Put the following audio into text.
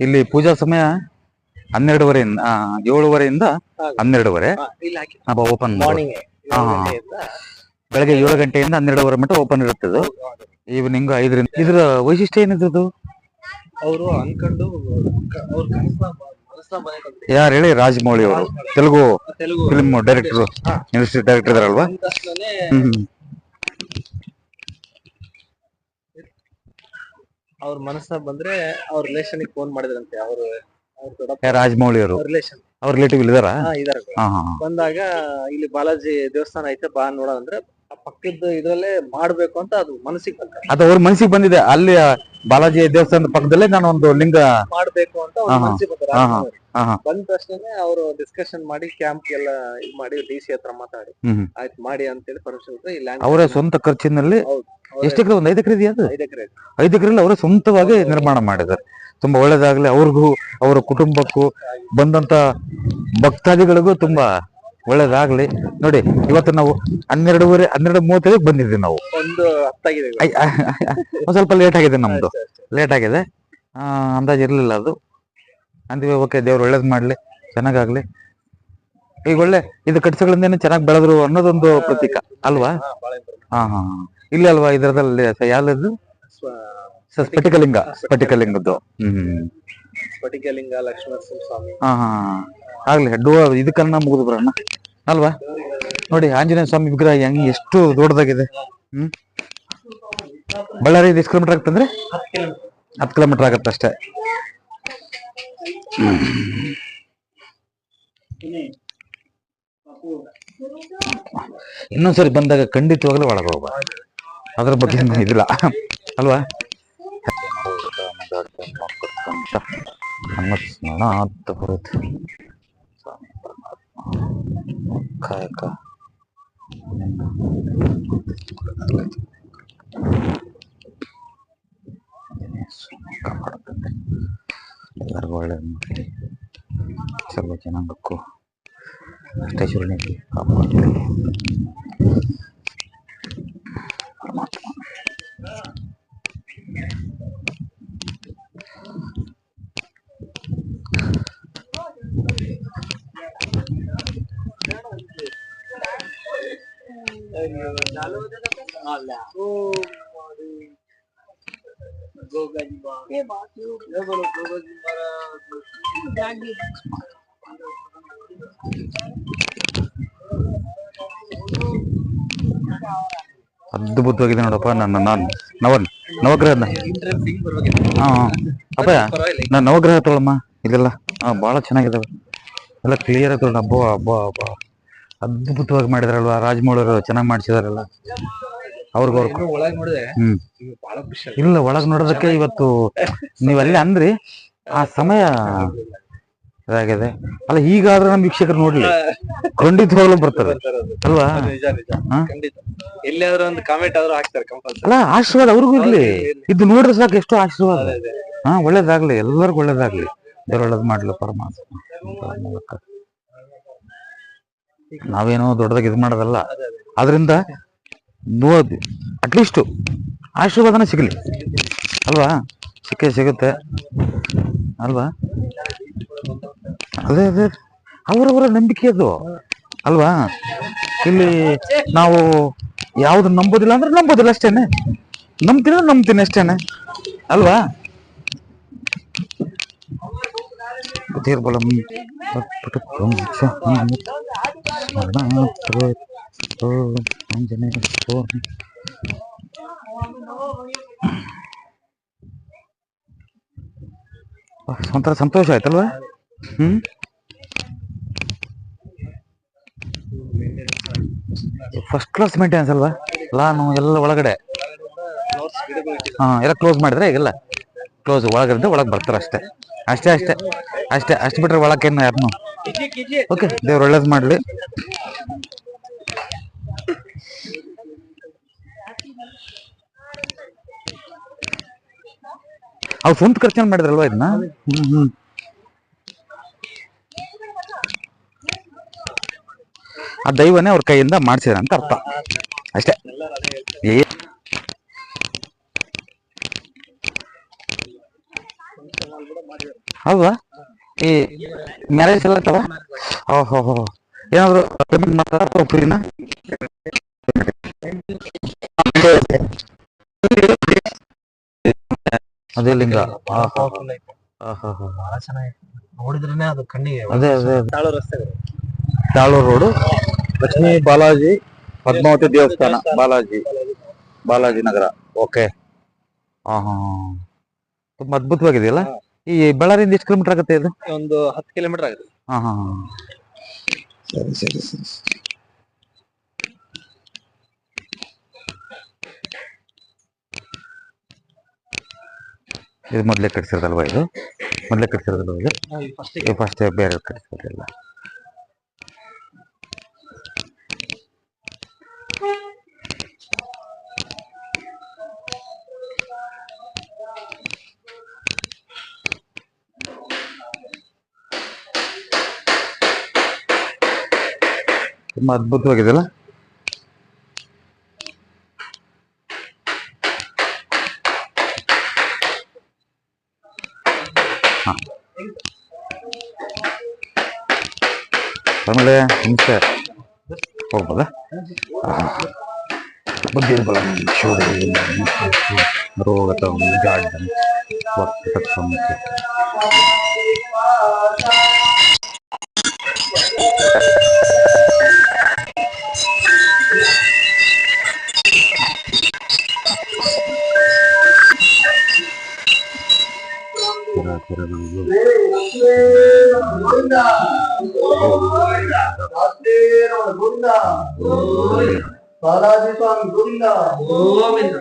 ಇಲ್ಲಿ ಪೂಜಾ ಸಮಯ ಹನ್ನೆರಡುವರೆಯಿಂದ ಆ, ಏಳುವರೆಯಿಂದ. ಹನ್ನೆರಡುವರೆ. ಓಪನ್. ಬೆಳಗ್ಗೆ ಏಳು ಗಂಟೆಯಿಂದ ಹನ್ನೆರಡುವರೆ ಮಟ್ಟ ಓಪನ್ ಇರುತ್ತೆ ಇದು ಈವ್ನಿಂಗ್ ಐದರಿಂದ ಇದ್ರ ವೈಶಿಷ್ಟ್ಯ ಏನಿದ್ರದ್ದು ಅವರು ಅನ್ಕೊಂಡು ಯಾರು ಹೇಳಿ? ರಾಜಮೌಳಿ ಅವರು. Telugu film director. Industry director ಇದಾರಲ್ವಾ? ಹ್ಮ್. ಅವ್ರ ಮನಸ್ಸ ಬಂದ್ರೆ ಅವ್ರ ರಿಲೇಷನ್ ಫೋನ್ ಮಾಡಿದ್ರಂತೆ. ಅವರು ರಾಜಮೌಳಿ ಅವರು ರಿಲೇಷನ್ ಅವ್ರ ರಿಲೇಟಿವ್ ಇದಾರ. ಇದಾರ. ಬಂದಾಗ ಇಲ್ಲಿ ಬಾಲಾಜಿ ದೇವಸ್ಥಾನ ಐತೆ ಬಾ ಆ ಪಕ್ಕದ ಇದ್ರಲ್ಲೇ ಮಾಡ್ಬೇಕು ಅಂತ ಅದು ಮನಸ್ಸಿಗೆ ಬಂತ ಅದು ಅವ್ರ ಮನಸ್ಸಿಗೆ ಬಂದಿದೆ. ಅಲ್ಲಿ ಬಾಲಾಜಿ ದೇವಸ್ಥಾನದ ಪಕ್ಕದಲ್ಲೇ ನಾನು ಒಂದು ಲಿಂಗ ಮಾಡ್ಬೇಕು ಅಂತ ಅವ್ರ. ಮನಸ್ಸಿಗೆ ಬಂತ. ಬಂದ ತಕ್ಷಣ ಅವರು ಡಿಸ್ಕಷನ್ ಮಾಡಿ ಕ್ಯಾಂಪ್ ಎಲ್ಲ ಇದ್ ಮಾಡಿ ಡಿ ಸಿ ಹತ್ರ ಮಾತಾಡಿ. ಹ್ಮ್ ಹ್ಮ್. ಆಯ್ತು ಮಾಡಿ ಅಂತ ಹೇಳಿ ಈ ಲ್ಯಾಂಡ್ ಅವರ ಸ್ವಂತ ಖರ್ಚಿನಲ್ಲಿ ಎಷ್ಟು ಎಕರೆ ಒಂದು ಐದು ಎಕರೆ ಇದೆಯಾ ಅದು? ಐದು ಎಕರೆ ಐದು ಎಕರೆಲ್ಲಿ ಅವರ ಸ್ವಂತವಾಗಿ ನಿರ್ಮಾಣ ಮಾಡಿದ್ದಾರೆ. ತುಂಬಾ ಒಳ್ಳೇದಾಗ್ಲಿ ಅವ್ರಿಗೂ ಅವರ ಕುಟುಂಬಕ್ಕೂ ಬಂದಂತ ಭಕ್ತಾದಿಗಳಿಗೂ ತುಂಬಾ ಒಳ್ಳೇದಾಗ್ಲಿ. ನೋಡಿ ಇವತ್ತು ನಾವು ಹನ್ನೆರಡುವರೆ ಹನ್ನೆರಡು ಮೂವತ್ತೈದಕ್ಕೆ ಬಂದಿದ್ದೀವಿ ನಾವು. ಒಂದು ಹತ್ತಾಗಿದೆ ಸ್ವಲ್ಪ ಲೇಟ್ ಆಗಿದೆ ನಮ್ದು. ಲೇಟ್ ಆಗಿದೆ. ಅಂದಾಜು ಇರಲಿಲ್ಲ ಅದು. ಅಂದಿವಿ ಓಕೆ ದೇವ್ರು ಒಳ್ಳೇದ್ ಮಾಡ್ಲಿ ಚೆನ್ನಾಗಾಗ್ಲಿ. ಈಗ ಒಳ್ಳೆ ಇದು ಕಟ್ಸಗಳಿಂದ ಚೆನ್ನಾಗಿ ಬೆಳೆದ್ರು ಅನ್ನೋದೊಂದು ಪ್ರತೀಕ ಅಲ್ವಾ? ಹಾ, ಹಾ. ಇಲ್ಲಿ ಅಲ್ವಾ ಇದರದಲ್ಲಿ ಯಾವ್ದು ಸ್ಫಟಿಕಲಿಂಗ ಸ್ಫಟಿಕಲಿಂಗದ್ದು. ಹ್ಮ್. ಸ್ಫಟಿಕಲಿಂಗ, ಲಕ್ಷ್ಮಣ ಸ್ವಾಮಿ. ಹಾ ಹಾ. ಆಗ್ಲಿ, ಡೋ, ಇದಕ್ಕನ್ನ ಮುಗಿದು ಬರೋಣ ಅಲ್ವಾ? ನೋಡಿ, ಆಂಜನೇಯ ಸ್ವಾಮಿ ವಿಗ್ರಹ ಹೆಂಗ್ ಎಷ್ಟು ದೊಡ್ಡದಾಗಿದೆ. ಹ್ಮ್? ಬಳ್ಳಾರಿ ಎಷ್ಟು ಕಿಲೋಮೀಟರ್ ಆಗ್ತಂದ್ರೆ ಹತ್ತು ಕಿಲೋಮೀಟರ್ ಆಗತ್ತೆ ಅಷ್ಟೇ. ಇನ್ನೊಂದ್ಸರಿ ಬಂದಾಗ ಖಂಡಿತವಾಗ್ಲೂ ಒಳಗೆ ಅದ್ರ ಬಗ್ಗೆ ಇದಿಲ್ಲ. ಅಲ್ವಾ? ಹನುಮತ್ ಸ್ನಾನ ಅಂತ ಬರುತ್ತೆ ಸ್ವಾಮಿ ಪರಮಾತ್ಮ ಕಾಯಕ ಆಂಜನೇಯ ಸ್ವಾಮಿ ಕಾಪಾಡುತ್ತೆ ಎಲ್ಲರಿಗೂ ಒಳ್ಳೆಯದು ಮಾಡಲಿ ಸರ್ವ ಜನಾಂಗಕ್ಕೂ ಅಷ್ಟೈಶ್ವರ್ಯಕ್ಕೆ ಕಾಪಾಡಲಿ ಪರಮಾತ್ಮ ಅದ್ಭುತವಾಗಿದೆ ನೋಡಪ್ಪ, ನನ್ನ ನಾನು ನವನ್, ನವಗ್ರಹನ. ಹಾ ಪರವಾಗಿಲ್ಲ ನಾನು ನವಗ್ರಹ ತೊಗೊಳಮ್ಮ ಇದೆಲ್ಲ ಹಾ ಭಾಳ ಚೆನ್ನಾಗಿದಾವೆ. ಎಲ್ಲ ಕ್ಲಿಯರ್ ಆಗಿ ಅಬ್ಬಾ ಅಬ್ಬಾ ಹಬ್ಬ ಅದ್ಭುತವಾಗಿ ಮಾಡಿದಾರಲ್ವಾ? ರಾಜಮೌಳರು ಚೆನ್ನಾಗಿ ಮಾಡಿಸಿದಾರಲ್ಲ. ಅವ್ರಿಗೆ ಅವ್ರ ಇನ್ನು ಒಳಗ್ ನೋಡಿದ್ರೆ ಹ್ಮ್. ಇಲ್ಲ ಒಳಗ್ ನೋಡೋದಕ್ಕೆ ಇವತ್ತು ನೀವ್ ಅಲ್ಲಿ ಅಂದ್ರಿ. ಆ ಸಮಯ ಇದಾಗಿದೆ. ಅಲ್ಲ ಈಗಾದ್ರೂ ನಮ್ ವೀಕ್ಷಕರು ನೋಡ್ಲಿ. ಖಂಡಿತವಾಗ್ಲೂ ಬರ್ತಾರೆ. ಅಲ್ವಾ? ಎಲ್ಲಿಯಾದ್ರೂ ಒಂದು ಕಾಮೆಂಟ್ ಆದ್ರೂ ಹಾಕ್ತಾರೆ ಅಲ್ಲ ಆಶೀರ್ವಾದ ಅವ್ರಿಗೂ ಇರ್ಲಿ. ಇದು ನೋಡಿದ್ರೆ ಸಾಕು ಎಷ್ಟು ಆಶೀರ್ವಾದ. ಹಾ ಒಳ್ಳೇದಾಗ್ಲಿ. ಎಲ್ಲರಿಗೂ ಒಳ್ಳೇದಾಗ್ಲಿ. ಬೇರೆ ಒಳ್ಳೇದ್ ಮಾಡ್ಲಿ ಪರಮಾತ್ಮ. ಮೂಲಕ. ನಾವೇನೋ ದೊಡ್ಡದಾಗಿ ಇದು ಮಾಡೋದಲ್ಲ. ಅದರಿಂದ ನೋದು ಅಟ್ಲೀಸ್ಟ್ ಆಶೀರ್ವಾದನ ಸಿಗಲಿ. ಅಲ್ವಾ? ಸಿಕ್ಕೇ ಸಿಗುತ್ತೆ. ಅಲ್ವಾ? ಅದೇ ಅದೇ. ಅವರವರ ನಂಬಿಕೆ ಅದು. ಅಲ್ವಾ? ಇಲ್ಲಿ ನಾವು ಯಾವ್ದು ನಂಬೋದಿಲ್ಲ ಅಂದ್ರೆ ನಂಬೋದಿಲ್ಲ ಅಷ್ಟೇನೆ. ನಂಬ್ತೀನಿ ಅಂದ್ರೆ ನಂಬ್ತೀನಿ ಅಷ್ಟೇನೆ. ಅಲ್ವಾ? ಓಂ ಒಂಥರ ಸಂತೋಷ ಆಯ್ತಲ್ವಾ? ಹ್ಮ್? ಫಸ್ಟ್ ಕ್ಲಾಸ್ ಮೇಂಟೆನೆನ್ಸ್ ಅಲ್ವಾ? ಲಾನು ಎಲ್ಲ ಒಳಗಡೆ. ಹಾ, ಎಲ್ಲ ಕ್ಲೋಸ್ ಮಾಡಿದ್ರೆ ಈಗೆಲ್ಲ ಕ್ಲೋಸ್ ಒಳಗಡೆ ಒಳಗೆ ಬರ್ತಾರೆ ಅಷ್ಟೇ. ಅಷ್ಟೇ ಅಷ್ಟೇ. ಅಷ್ಟೇ, ಅಷ್ಟು ಬಿಟ್ರೆ ಒಳಕೇನು ಯಾರನ್ನು ಓಕೆ ದೇವ್ರು ಒಳ್ಳೇದು ಮಾಡಲಿ. ಅವ್ರು ಸ್ವಂತ ಖರ್ಚನ್ ಮಾಡಿದ್ರಲ್ವಾ ಇದನ್ನ ಆ ದೈವನೇ ಅವ್ರ ಕೈಯಿಂದ ಮಾಡ್ಸಿದ ಅಂತ ಅರ್ಥ. ಅಷ್ಟೇ. ಏ. ಹೌದಾ? ಈ ಮ್ಯಾರೇಜ್ ಎಲ್ಲ ಆಗ್ತಾವ ಓಹೋ ಹೋ ಏನಾದ್ರು ಪೇಮೆಂಟ್ ಮಾಡ್ತಾರ? ಫ್ರೀನಾ ಅದೇ ಲಿಂಗ. ನೋಡಿದ್ರೇನೆ ಅದು ಕಣ್ಣಿಗೆ. ಅದೇ ಅದೇ ತಾಳೂರು ರಸ್ತೆ ತಾಳೂರು ರೋಡು. ಲಕ್ಷ್ಮೀ ಬಾಲಾಜಿ ಪದ್ಮಾವತಿ ದೇವಸ್ಥಾನ. ಬಾಲಾಜಿ. ಬಾಲಾಜಿ ನಗರ. ಓಕೆ. ಹಾ ಹಾ ತುಂಬಾ ಅದ್ಭುತವಾಗಿದೆಯಲ್ಲ? ಈ ಬಳ್ಳಾರಿಯಿಂದ ಎಷ್ಟು ಕಿಲೋಮೀಟರ್ ಆಗುತ್ತೆ ಇದು? ಒಂದು ಹತ್ತು ಕಿಲೋಮೀಟರ್ ಆಗುತ್ತೆ. ಹಾ ಹಾ ಹಾ. ಸರಿ ಸರಿ ಸರಿ. ಇದು ಮೊದಲೇ ಕಟ್ಸಿರೋದಲ್ವಾ ಇದು? ಮೊದಲೇ ಕಟ್ಸಿರೋದಲ್ವಾ ಇದು? ಫಸ್ಟ್ ಇದು ಫಸ್ಟ್ ಬೇರೆ ಕಟ್ಸಿರೋದಿಲ್ಲ ತುಂಬಾ ಅದ್ಭುತವಾಗಿದೆಯಲ್ಲ ಆಮೇಲೆ ಹಿಂಸೆ ಹೋಗ್ಬೋದಾ ಬುದ್ಧಿರ್ಬಲಂ ಶೂರಿ ರೋಗತಂ ಜಾಡ್ಯಂ ವಕ್ತತ್ವಂ ಬಾಲಾಜಿ ಸ್ವಾಮಿ ಗೋವಿಂದ ಗೋವಿಂದ